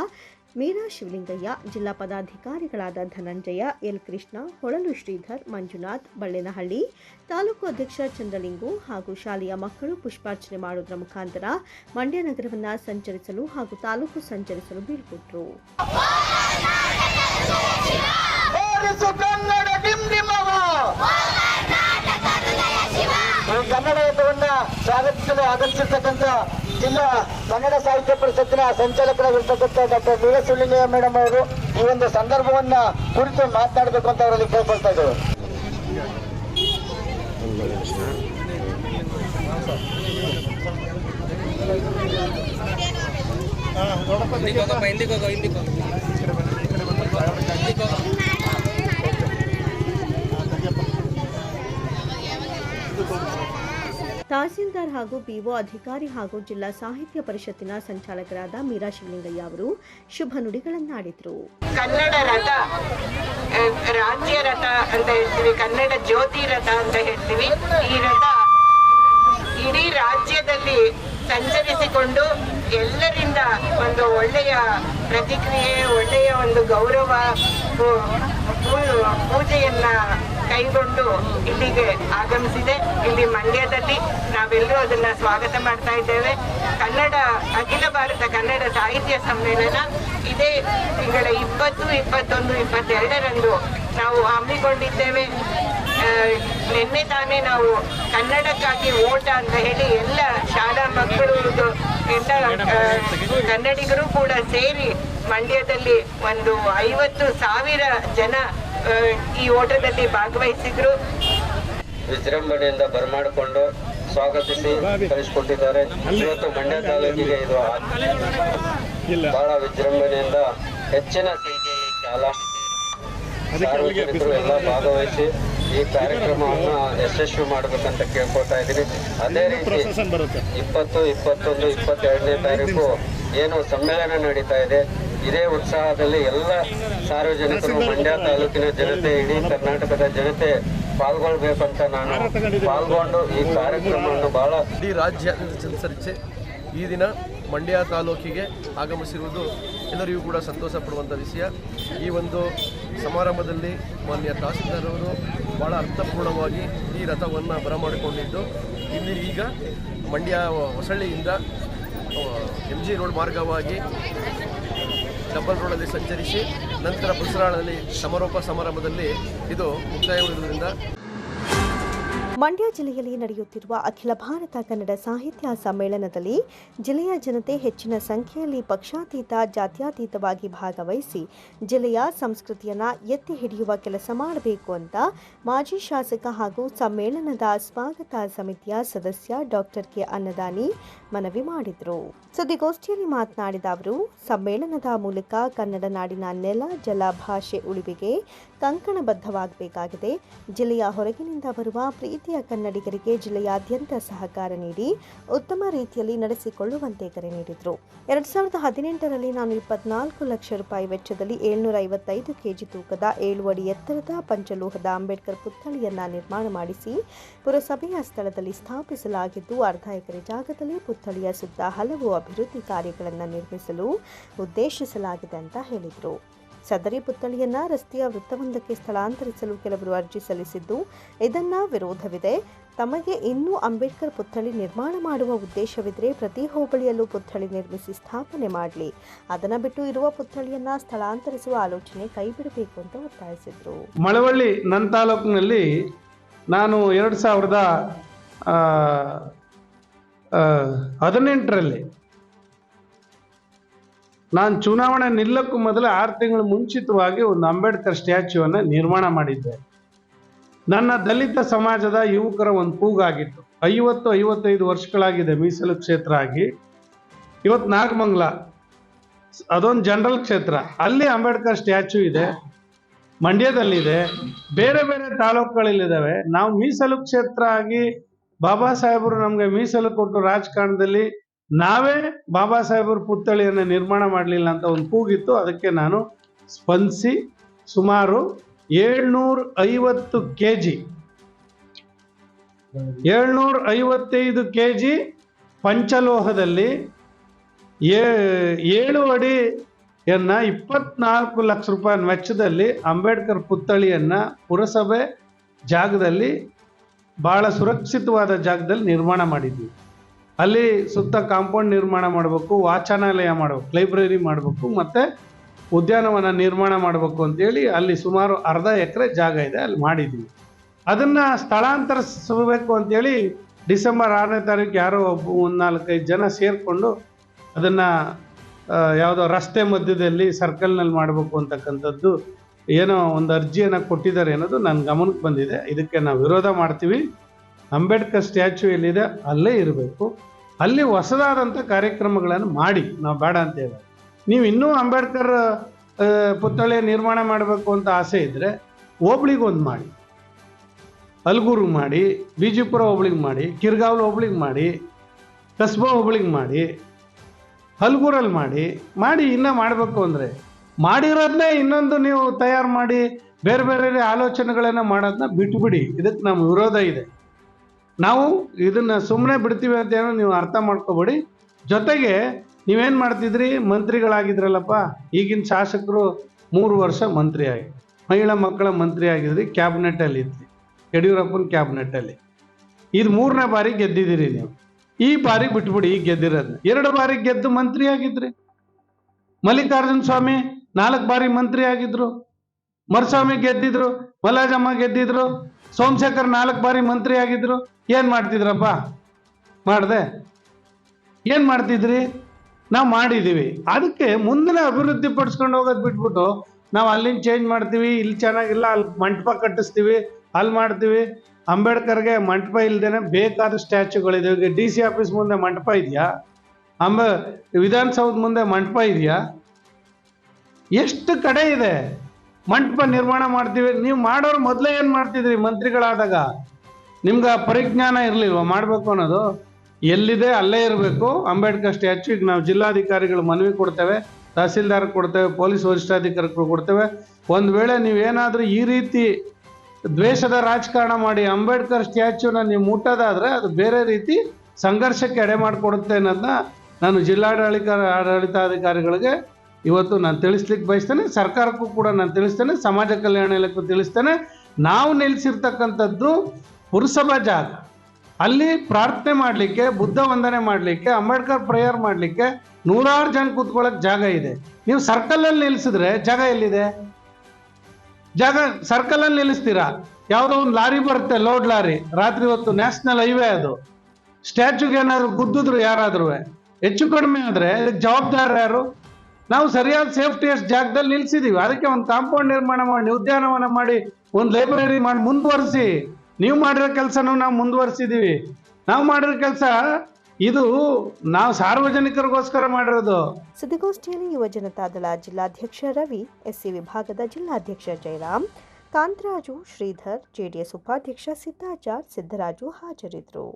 S1: ಮೀರಾ ಶಿವಲಿಂಗಯ್ಯ, ಜಿಲ್ಲಾ ಪದಾಧಿಕಾರಿಗಳಾದ ಧನಂಜಯ, ಎಲ್ ಕೃಷ್ಣ ಹೊಳಲು ಶ್ರೀಧರ್, ಮಂಜುನಾಥ್, ಬಳ್ಳೆನಹಳ್ಳಿ, ತಾಲೂಕು ಅಧ್ಯಕ್ಷ ಚಂದ್ರಲಿಂಗು ಹಾಗೂ ಶಾಲೆಯ ಮಕ್ಕಳು ಪುಷ್ಪಾರ್ಚನೆ ಮಾಡುವುದರ ಮುಖಾಂತರ ಮಂಡ್ಯ ನಗರವನ್ನ ಸಂಚರಿಸಲು ಹಾಗೂ ತಾಲೂಕು ಸಂಚರಿಸಲು ಬೀಳ್ಕೊಟ್ರು.
S5: ಹೋರಿಸು ಕನ್ನಡ ಡಿಂಡಿಮವ ಈ ಕನ್ನಡ ಯುದ್ಧವನ್ನ ಸ್ವಾಗತಿಸಲು ಆಗಮಿಸಿರ್ತಕ್ಕಂಥ ಜಿಲ್ಲಾ ಕನ್ನಡ ಸಾಹಿತ್ಯ ಪರಿಷತ್ತಿನ ಸಂಚಾಲಕರಾಗಿರ್ತಕ್ಕಂಥ ಡಾಕ್ಟರ್ ವೀರಸುಳ್ಳಿಂಗಯ್ಯ ಮೇಡಮ್ ಅವರು ಈ ಒಂದು ಸಂದರ್ಭವನ್ನ ಕುರಿತು ಮಾತನಾಡಬೇಕು ಅಂತ ಅವರಲ್ಲಿ ಕೇಳ್ಕೊಳ್ತಾ
S1: ತಹಸೀಲ್ದಾರ್ ಹಾಗೂ ಬಿಒ ಅಧಿಕಾರಿ ಹಾಗೂ ಜಿಲ್ಲಾ ಸಾಹಿತ್ಯ ಪರಿಷತ್ತಿನ ಸಂಚಾಲಕರಾದ ಮೀರಾ ಶಿವಲಿಂಗಯ್ಯ ಅವರು ಶುಭ ನುಡಿಗಳನ್ನಾಡಿದರು.
S6: ಕನ್ನಡ ರಥ ರಾಜ್ಯ ರಥ ಅಂತ ಹೇಳ್ತೀವಿ ಕನ್ನಡ ಜ್ಯೋತಿ ರಥ ಅಂತ ಹೇಳ್ತೀವಿ. ಈ ರಥ ಇಡೀ ರಾಜ್ಯದಲ್ಲಿ ಸಂಚರಿಸಿಕೊಂಡು ಎಲ್ಲರಿಂದ ಒಂದು ಒಳ್ಳೆಯ ಪ್ರತಿಕ್ರಿಯೆ, ಒಳ್ಳೆಯ ಒಂದು ಗೌರವ ಪೂಜೆಯನ್ನ ಕೈಗೊಂಡು ಇಲ್ಲಿಗೆ ಆಗಮಿಸಿದೆ. ಇಲ್ಲಿ ಮಂಡ್ಯದಲ್ಲಿ ನಾವೆಲ್ಲರೂ ಅದನ್ನ ಸ್ವಾಗತ ಮಾಡ್ತಾ ಇದ್ದೇವೆ. ಕನ್ನಡ, ಅಖಿಲ ಭಾರತ ಕನ್ನಡ ಸಾಹಿತ್ಯ ಸಮ್ಮೇಳನ ಇದೇ ತಿಂಗಳ ಇಪ್ಪತ್ತು, ಇಪ್ಪತ್ತೊಂದು, ಇಪ್ಪತ್ತೆರಡರಂದು ನಾವು ಹಮ್ಮಿಕೊಂಡಿದ್ದೇವೆ. ನಿನ್ನೆ ತಾನೇ ನಾವು ಕನ್ನಡಕ್ಕಾಗಿ ಓಟ ಅಂತ ಹೇಳಿ ಎಲ್ಲ ಶಾಲಾ ಮಕ್ಕಳು ಎಲ್ಲ ಕನ್ನಡಿಗರು ಕೂಡ ಸೇರಿ ಮಂಡ್ಯದಲ್ಲಿ ಒಂದು ಐವತ್ತು ಸಾವಿರ ಜನ ಈ ಓಟದಲ್ಲಿ ಭಾಗವಹಿಸಿದ್ರು.
S7: ವಿಜೃಂಭಣೆಯಿಂದ ಬರಮಾಡಿಕೊಂಡು ಸ್ವಾಗತಿಸಿ ಕಳಿಸ್ಕೊಟ್ಟಿದ್ದಾರೆ ಇವತ್ತು ಮಂಡ್ಯ ತಾಲೂಕಿಗೆ ಇದು ಬಹಳ ವಿಜೃಂಭಣೆಯಿಂದ ಹೆಚ್ಚಿನ ಸಂಖ್ಯೆಯಲ್ಲಿ ಶಾಲಾ ಸಾರ್ವಜನಿಕರು ಎಲ್ಲ ಭಾಗವಹಿಸಿ ಈ ಕಾರ್ಯಕ್ರಮವನ್ನು ಯಶಸ್ವಿ ಮಾಡಬೇಕಂತ ಕೇಳ್ಕೊತಾ ಇದ್ದೀನಿ. ಅದೇ ರೀತಿ ಇಪ್ಪತ್ತು ಇಪ್ಪತ್ತೊಂದು ಇಪ್ಪತ್ತೆರಡನೇ ತಾರೀಕು ಏನು ಸಮ್ಮೇಳನ ನಡೀತಾ ಇದೆ. ಇದೇ ಉತ್ಸಾಹದಲ್ಲಿ ಎಲ್ಲ ಸಾರ್ವಜನಿಕರು ಮಂಡ್ಯ ತಾಲೂಕಿನ ಜನತೆ ಇಡೀ ಕರ್ನಾಟಕದ ಜನತೆ ಪಾಲ್ಗೊಳ್ಬೇಕಂತ ನಾನು ಪಾಲ್ಗೊಂಡು ಈ ಕಾರ್ಯಕ್ರಮವನ್ನು ಬಹಳ
S8: ಇಡೀ ರಾಜ್ಯ ಸಂಚರಿಸಿ ಈ ದಿನ ಮಂಡ್ಯ ತಾಲೂಕಿಗೆ ಆಗಮಿಸಿರುವುದು ಎಲ್ಲರಿಗೂ ಕೂಡ ಸಂತೋಷ ಪಡುವಂಥ ವಿಷಯ. ಈ ಒಂದು ಸಮಾರಂಭದಲ್ಲಿ ಮಾನ್ಯ ತಹಸೀಲ್ದಾರ್ ಅವರು ಭಾಳ ಅರ್ಥಪೂರ್ಣವಾಗಿ ಈ ರಥವನ್ನು ಬರಮಾಡಿಕೊಂಡಿದ್ದು. ಇಲ್ಲಿ ಈಗ ಮಂಡ್ಯ ಹೊಸಳ್ಳಿಯಿಂದ ಎಂ ಜಿ ರೋಡ್ ಮಾರ್ಗವಾಗಿ ಡಬಲ್ ರೋಡಲ್ಲಿ ಸಂಚರಿಸಿ, ನಂತರ ಬಸರಾಳದಲ್ಲಿ ಸಮಾರೋಪ ಸಮಾರಂಭದಲ್ಲಿ ಇದು ಮುಕ್ತಾಯಗೊಳ್ಳುವುದರಿಂದ
S1: ಮಂಡ್ಯ ಜಿಲ್ಲೆಯಲ್ಲಿ ನಡೆಯುತ್ತಿರುವ ಅಖಿಲ ಭಾರತ ಕನ್ನಡ ಸಾಹಿತ್ಯ ಸಮ್ಮೇಳನದಲ್ಲಿ ಜಿಲ್ಲೆಯ ಜನತೆ ಹೆಚ್ಚಿನ ಸಂಖ್ಯೆಯಲ್ಲಿ ಪಕ್ಷಾತೀತ, ಜಾತ್ಯತೀತವಾಗಿ ಭಾಗವಹಿಸಿ ಜಿಲ್ಲೆಯ ಸಂಸ್ಕೃತಿಯನ್ನು ಎತ್ತಿ ಹಿಡಿಯುವ ಕೆಲಸ ಮಾಡಬೇಕು ಅಂತ ಮಾಜಿ ಶಾಸಕ ಹಾಗೂ ಸಮ್ಮೇಳನದ ಸ್ವಾಗತ ಸಮಿತಿಯ ಸದಸ್ಯ ಡಾಕ್ಟರ್ ಕೆ ಅನ್ನದಾನಿ ಮನವಿ ಮಾಡಿದರು. ಸುದ್ದಿಗೋಷ್ಠಿಯಲ್ಲಿ ಮಾತನಾಡಿದ ಅವರು, ಸಮ್ಮೇಳನದ ಮೂಲಕ ಕನ್ನಡ ನಾಡಿನ ನೆಲ, ಜಲ, ಭಾಷೆ, ಉಳಿವಿಗೆ ಕಂಕಣಬದ್ಧವಾಗಬೇಕಾಗಿದೆ. ಜಿಲ್ಲೆಯ ಹೊರಗಿನಿಂದ ಬರುವ ಪ್ರೀತಿಯ ಕನ್ನಡಿಗರಿಗೆ ಜಿಲ್ಲೆಯಾದ್ಯಂತ ಸಹಕಾರ ನೀಡಿ ಉತ್ತಮ ರೀತಿಯಲ್ಲಿ ನಡೆಸಿಕೊಳ್ಳುವಂತೆ ಕರೆ ನೀಡಿದರು. ಎರಡ್ ಸಾವಿರದ ಹದಿನೆಂಟರಲ್ಲಿ ನಾನು ಇಪ್ಪತ್ನಾಲ್ಕು ಲಕ್ಷ ರೂಪಾಯಿ ವೆಚ್ಚದಲ್ಲಿ ಏಳ್ನೂರ ಐವತ್ತೈದು ಕೆಜಿ ತೂಕದ ಏಳು ಅಡಿ ಎತ್ತರದ ಪಂಚಲೋಹದ ಅಂಬೇಡ್ಕರ್ ಪುತ್ಥಳಿಯನ್ನು ನಿರ್ಮಾಣ ಮಾಡಿಸಿ ಪುರಸಭೆಯ ಸ್ಥಳದಲ್ಲಿ ಸ್ಥಾಪಿಸಲಾಗಿದ್ದು ಅರ್ಧ ಎಕರೆ ಜಾಗದಲ್ಲಿ ಪುತ್ಥಳಿಯ ಸುತ್ತ ಹಲವು ಅಭಿವೃದ್ಧಿ ಕಾರ್ಯಗಳನ್ನು ನಿರ್ಮಿಸಲು ಉದ್ದೇಶಿಸಲಾಗಿದೆ ಅಂತ ಹೇಳಿದರು. ಸದರಿ ಪುತ್ಥಳಿಯನ್ನ ರಸ್ತೆಯ ವೃತ್ತವೊಂದಕ್ಕೆ ಸ್ಥಳಾಂತರಿಸಲು ಕೆಲವರು ಅರ್ಜಿ ಸಲ್ಲಿಸಿದ್ದು, ಇದನ್ನ ವಿರೋಧವಿದೆ. ತಮಗೆ ಇನ್ನೂ ಅಂಬೇಡ್ಕರ್ ಪುತ್ಥಳಿ ನಿರ್ಮಾಣ ಮಾಡುವ ಉದ್ದೇಶವಿದ್ರೆ ಪ್ರತಿ ಹೋಬಳಿಯಲ್ಲೂ ಪುತ್ಥಳಿ ನಿರ್ಮಿಸಿ ಸ್ಥಾಪನೆ ಮಾಡಲಿ. ಅದನ್ನು ಬಿಟ್ಟು ಇರುವ ಪುತ್ಥಳಿಯನ್ನ ಸ್ಥಳಾಂತರಿಸುವ ಆಲೋಚನೆ ಕೈಬಿಡಬೇಕು ಅಂತ ಒತ್ತಾಯಿಸಿದ್ರು.
S9: ಮಳವಳ್ಳಿ ನನ್ನ ತಾಲೂಕಿನಲ್ಲಿ ನಾನು ಎರಡು ಸಾವಿರದ ಹದಿನೆಂಟರಲ್ಲಿ ನಾನು ಚುನಾವಣೆ ನಿಲ್ಲಕ್ಕೂ ಮೊದಲು ಆರು ತಿಂಗಳು ಮುಂಚಿತವಾಗಿ ಒಂದು ಅಂಬೇಡ್ಕರ್ ಸ್ಟ್ಯಾಚ್ಯೂವನ್ನು ನಿರ್ಮಾಣ ಮಾಡಿದ್ದೆ. ನನ್ನ ದಲಿತ ಸಮಾಜದ ಯುವಕರ ಒಂದು ಕೂಗಾಗಿತ್ತು. ಐವತ್ತು, ಐವತ್ತೈದು ವರ್ಷಗಳಾಗಿದೆ ಮೀಸಲು ಕ್ಷೇತ್ರ ಆಗಿ. ಇವತ್ತು ನಾಗಮಂಗ್ಲ, ಅದೊಂದು ಜನರಲ್ ಕ್ಷೇತ್ರ. ಅಲ್ಲಿ ಅಂಬೇಡ್ಕರ್ ಸ್ಟ್ಯಾಚ್ಯೂ ಇದೆ ಮಂಡ್ಯದಲ್ಲಿದೆ ಬೇರೆ ಬೇರೆ ತಾಲೂಕುಗಳಲ್ಲಿದ್ದಾವೆ. ನಾವು ಮೀಸಲು ಕ್ಷೇತ್ರ ಆಗಿ ಬಾಬಾ ಸಾಹೇಬರು ನಮಗೆ ಮೀಸಲು ಕೊಟ್ಟು ರಾಜಕಾರಣದಲ್ಲಿ ನಾವೇ ಬಾಬಾ ಸಾಹೇಬರ ಪುತ್ಥಳಿಯನ್ನು ನಿರ್ಮಾಣ ಮಾಡಲಿಲ್ಲ ಅಂತ ಒಂದು ಕೂಗಿತ್ತು. ಅದಕ್ಕೆ ನಾನು ಸ್ಪಂದಿಸಿ ಸುಮಾರು ಏಳ್ನೂರ ಐವತ್ತು ಕೆ ಜಿ ಏಳ್ನೂರ ಐವತ್ತೈದು ಕೆ ಜಿ ಪಂಚಲೋಹದಲ್ಲಿ ಏಳು ಏಳು ಅಡಿಯನ್ನ ಇಪ್ಪತ್ನಾಲ್ಕು ಲಕ್ಷ ರೂಪಾಯಿ ವೆಚ್ಚದಲ್ಲಿ ಅಂಬೇಡ್ಕರ್ ಪುತ್ಥಳಿಯನ್ನು ಪುರಸಭೆ ಜಾಗದಲ್ಲಿ ಬಹಳ ಸುರಕ್ಷಿತವಾದ ಜಾಗದಲ್ಲಿ ನಿರ್ಮಾಣ ಮಾಡಿದ್ವಿ. ಅಲ್ಲಿ ಸುತ್ತ ಕಾಂಪೌಂಡ್ ನಿರ್ಮಾಣ ಮಾಡಬೇಕು, ವಾಚನಾಲಯ ಮಾಡಬೇಕು, ಲೈಬ್ರರಿ ಮಾಡಬೇಕು, ಮತ್ತು ಉದ್ಯಾನವನ ನಿರ್ಮಾಣ ಮಾಡಬೇಕು ಅಂತೇಳಿ ಅಲ್ಲಿ ಸುಮಾರು ಅರ್ಧ ಎಕರೆ ಜಾಗ ಇದೆ ಅಲ್ಲಿ ಮಾಡಿದ್ವಿ ಅದನ್ನು ಸ್ಥಳಾಂತರಿಸಬೇಕು ಅಂತೇಳಿ ಡಿಸೆಂಬರ್ ಆರನೇ ತಾರೀಕು ಯಾರೋ ಒಬ್ಬ ಒಂದು ನಾಲ್ಕೈದು ಜನ ಸೇರಿಕೊಂಡು ಅದನ್ನು ಯಾವುದೋ ರಸ್ತೆ ಮಧ್ಯದಲ್ಲಿ ಸರ್ಕಲ್ನಲ್ಲಿ ಮಾಡಬೇಕು ಅಂತಕ್ಕಂಥದ್ದು ಏನೋ ಒಂದು ಅರ್ಜಿಯನ್ನು ಕೊಟ್ಟಿದ್ದಾರೆ ಅನ್ನೋದು ನನ್ನ ಗಮನಕ್ಕೆ ಬಂದಿದೆ. ಇದಕ್ಕೆ ನಾವು ವಿರೋಧ ಮಾಡ್ತೀವಿ. ಅಂಬೇಡ್ಕರ್ ಸ್ಟ್ಯಾಚ್ಯೂ ಎಲ್ಲಿದೆ? ಅಲ್ಲೇ ಇರಬೇಕು. ಅಲ್ಲಿ ಹೊಸದಾದಂಥ ಕಾರ್ಯಕ್ರಮಗಳನ್ನು ಮಾಡಿ. ನಾವು ಬೇಡ ಅಂತ ಹೇಳಿ. ನೀವು ಇನ್ನೂ ಅಂಬೇಡ್ಕರ್ ಪುತ್ಥಳಿ ನಿರ್ಮಾಣ ಮಾಡಬೇಕು ಅಂತ ಆಸೆ ಇದ್ದರೆ ಹೋಬ್ಳಿಗೊಂದು ಮಾಡಿ. ಅಲ್ಗೂರು ಮಾಡಿ ಬಿಜಿಪುರ ಹೋಬ್ಳಿಗೆ ಮಾಡಿ, ಕಿರ್ಗಾವ್ಲು ಹೋಬ್ಳಿಗೆ ಮಾಡಿ, ಕಸ್ಬಾ ಹೋಬ್ಳಿಗೆ ಮಾಡಿ, ಹಲ್ಗೂರಲ್ಲಿ ಮಾಡಿ ಮಾಡಿ ಇನ್ನೂ ಮಾಡಬೇಕು ಅಂದರೆ ಮಾಡಿರೋದನ್ನೇ ಇನ್ನೊಂದು ನೀವು ತಯಾರು ಮಾಡಿ ಬೇರೆ ಬೇರೆ ಆಲೋಚನೆಗಳನ್ನು ಮಾಡೋದನ್ನ ಬಿಟ್ಬಿಡಿ. ಇದಕ್ಕೆ ನಮ್ಮ ವಿರೋಧ ಇದೆ. ನಾವು ಇದನ್ನ ಸುಮ್ಮನೆ ಬಿಡ್ತೀವಿ ಅಂತ ಏನೋ ನೀವು ಅರ್ಥ ಮಾಡ್ಕೋಬೇಡಿ. ಜೊತೆಗೆ ನೀವೇನು ಮಾಡ್ತಿದ್ರಿ? ಮಂತ್ರಿಗಳಾಗಿದ್ರಲ್ಲಪ್ಪ, ಈಗಿನ ಶಾಸಕರು ಮೂರು ವರ್ಷ ಮಂತ್ರಿ ಆಗಿ ಮಹಿಳಾ ಮಕ್ಕಳ ಮಂತ್ರಿ ಆಗಿದ್ರಿ ಕ್ಯಾಬಿನೆಟ್ಟಲ್ಲಿ ಇದ್ರಿ, ಯಡಿಯೂರಪ್ಪನ ಕ್ಯಾಬಿನೆಟ್ಟಲ್ಲಿ ಇದು ಮೂರನೇ ಬಾರಿ ಗೆದ್ದಿದ್ದೀರಿ ನೀವು. ಈ ಬಾರಿ ಬಿಟ್ಬಿಡಿ, ಈಗ ಗೆದ್ದಿರೋದನ್ನ ಎರಡು ಬಾರಿ ಗೆದ್ದು ಮಂತ್ರಿ ಆಗಿದ್ರಿ ಮಲ್ಲಿಕಾರ್ಜುನ ಸ್ವಾಮಿ ನಾಲ್ಕು ಬಾರಿ ಮಂತ್ರಿ ಆಗಿದ್ರು ಮರುಸ್ವಾಮಿ ಗೆದ್ದಿದ್ರು ಮಲ್ಲಾಜಮ್ಮ ಗೆದ್ದಿದ್ರು ಸೋಮಶೇಖರ್ ನಾಲ್ಕು ಬಾರಿ ಮಂತ್ರಿ ಆಗಿದ್ರು, ಏನು ಮಾಡ್ತಿದ್ರಪ್ಪ? ಮಾಡಿದೆ. ಏನು ಮಾಡ್ತಿದ್ರಿ? ನಾವು ಮಾಡಿದ್ದೀವಿ ಅದಕ್ಕೆ ಮುಂದಿನ ಅಭಿವೃದ್ಧಿ ಪಡಿಸ್ಕೊಂಡು ಹೋಗೋದು ಬಿಟ್ಬಿಟ್ಟು ನಾವು ಅಲ್ಲಿಂದ ಚೇಂಜ್ ಮಾಡ್ತೀವಿ. ಇಲ್ಲಿ ಚೆನ್ನಾಗಿಲ್ಲ, ಅಲ್ಲಿ ಮಂಟಪ ಕಟ್ಟಿಸ್ತೀವಿ, ಅಲ್ಲಿ ಮಾಡ್ತೀವಿ. ಅಂಬೇಡ್ಕರ್ಗೆ ಮಂಟಪ ಇಲ್ದೇನೆ ಬೇಕಾದ ಸ್ಟ್ಯಾಚ್ಯೂಗಳಿದೆ. ಈಗ ಡಿ ಸಿ ಆಫೀಸ್ ಮುಂದೆ ಮಂಟಪ ಇದೆಯಾ? ಅಂಬ ವಿಧಾನಸೌಧ ಮುಂದೆ ಮಂಟಪ ಇದೆಯಾ? ಎಷ್ಟು ಕಡೆ ಇದೆ? ಮಂಟಪ ನಿರ್ಮಾಣ ಮಾಡ್ತೀವಿ. ನೀವು ಮಾಡೋರು ಮೊದಲೇ ಏನು ಮಾಡ್ತಿದ್ರಿ ಮಂತ್ರಿಗಳಾದಾಗ? ನಿಮ್ಗೆ ಪರಿಜ್ಞಾನ ಇರಲಿಲ್ವ? ಮಾಡಬೇಕು ಅನ್ನೋದು? ಎಲ್ಲಿದೆ ಅಲ್ಲೇ ಇರಬೇಕು. ಅಂಬೇಡ್ಕರ್ ಸ್ಟ್ಯಾಚ್ಯೂಗೆ ಈಗ ನಾವು ಜಿಲ್ಲಾಧಿಕಾರಿಗಳು ಮನವಿ ಕೊಡ್ತೇವೆ ತಹಸೀಲ್ದಾರ್ ಕೊಡ್ತೇವೆ, ಪೊಲೀಸ್ ವರಿಷ್ಠಾಧಿಕಾರಿಗಳು ಕೊಡ್ತೇವೆ. ಒಂದು ವೇಳೆ ನೀವೇನಾದರೂ ಈ ರೀತಿ ದ್ವೇಷದ ರಾಜಕಾರಣ ಮಾಡಿ ಅಂಬೇಡ್ಕರ್ ಸ್ಟ್ಯಾಚ್ಯೂನ ನೀವು ಮುಟ್ಟೋದಾದರೆ ಅದು ಬೇರೆ ರೀತಿ ಸಂಘರ್ಷಕ್ಕೆ ಎಡೆ ಮಾಡಿಕೊಡುತ್ತೆ ಅನ್ನೋದನ್ನ ನಾನು ಜಿಲ್ಲಾಡಳಿತ ಆಡಳಿತಾಧಿಕಾರಿಗಳಿಗೆ ಇವತ್ತು ನಾನು ತಿಳಿಸ್ಲಿಕ್ಕೆ ಬಯಸ್ತೇನೆ, ಸರ್ಕಾರಕ್ಕೂ ಕೂಡ ನಾನು ತಿಳಿಸ್ತೇನೆ, ಸಮಾಜ ಕಲ್ಯಾಣ ಇಲಾಖೆಗೂ ತಿಳಿಸ್ತೇನೆ. ನಾವು ನಿಲ್ಲಿಸಿರ್ತಕ್ಕಂಥದ್ದು ಪುರಸಭಾ ಜಾಗ. ಅಲ್ಲಿ ಪ್ರಾರ್ಥನೆ ಮಾಡಲಿಕ್ಕೆ, ಬುದ್ಧ ವಂದನೆ ಮಾಡಲಿಕ್ಕೆ, ಅಂಬೇಡ್ಕರ್ ಪ್ರೇಯರ್ ಮಾಡಲಿಕ್ಕೆ ನೂರಾರು ಜನ ಕೂತ್ಕೊಳ್ಳೋಕೆ ಜಾಗ ಇದೆ. ನೀವು ಸರ್ಕಲಲ್ಲಿ ನಿಲ್ಲಿಸಿದ್ರೆ ಜಾಗ ಎಲ್ಲಿದೆ? ಜಾಗ ಸರ್ಕಲಲ್ಲಿ ನಿಲ್ಲಿಸ್ತೀರಾ ಯಾವುದೋ ಒಂದು ಲಾರಿ ಬರುತ್ತೆ, ಲೋಡ್ ಲಾರಿ. ರಾತ್ರಿ ಹೊತ್ತು ನ್ಯಾಷನಲ್ ಹೈವೇ ಅದು. ಸ್ಟ್ಯಾಚ್ಯೂಗೆ ಏನಾದ್ರು ಗುದ್ದಿದ್ರು ಯಾರಾದ್ರೂ ಹೆಚ್ಚು ಕಡಿಮೆ ಆದರೆ ಜವಾಬ್ದಾರ ಯಾರು? ನಾವು ಸರಿಯಾದ ಸೇಫ್ಟಿ ಅಷ್ಟು ಜಾಗದಲ್ಲಿ ನಿಲ್ಸಿದೀವಿ. ಅದಕ್ಕೆ ಒಂದು ಕಾಂಪೌಂಡ್ ನಿರ್ಮಾಣ ಮಾಡಿ ಉದ್ಯಾನವನ ಮಾಡಿ, ಒಂದು ಲೈಬ್ರರಿ ಮಾಡಿ ಮುಂದುವರಿಸಿ. ನೀವು ಮಾಡಿರೋ ಕೆಲಸನೂ ನಾವು ಮುಂದುವರಿಸಿದೀವಿ. ನಾವು ಮಾಡಿರೋ ಕೆಲಸ ಇದು ನಾವು ಸಾರ್ವಜನಿಕರಿಗೋಸ್ಕರ ಮಾಡಿರೋದು.
S1: ಸುದ್ದಿಗೋಷ್ಠಿಯಲ್ಲಿ ಯುವ ಜನತಾದಳ ಜಿಲ್ಲಾಧ್ಯಕ್ಷ ರವಿ, ಎಸ್ಸಿ ವಿಭಾಗದ ಜಿಲ್ಲಾಧ್ಯಕ್ಷ ಜಯರಾಮ್, ಕಾಂತರಾಜು ಶ್ರೀಧರ್, ಜೆಡಿಎಸ್ ಉಪಾಧ್ಯಕ್ಷ ಸಿದ್ದಾಚಾರ್, ಸಿದ್ದರಾಜು ಹಾಜರಿದ್ದರು.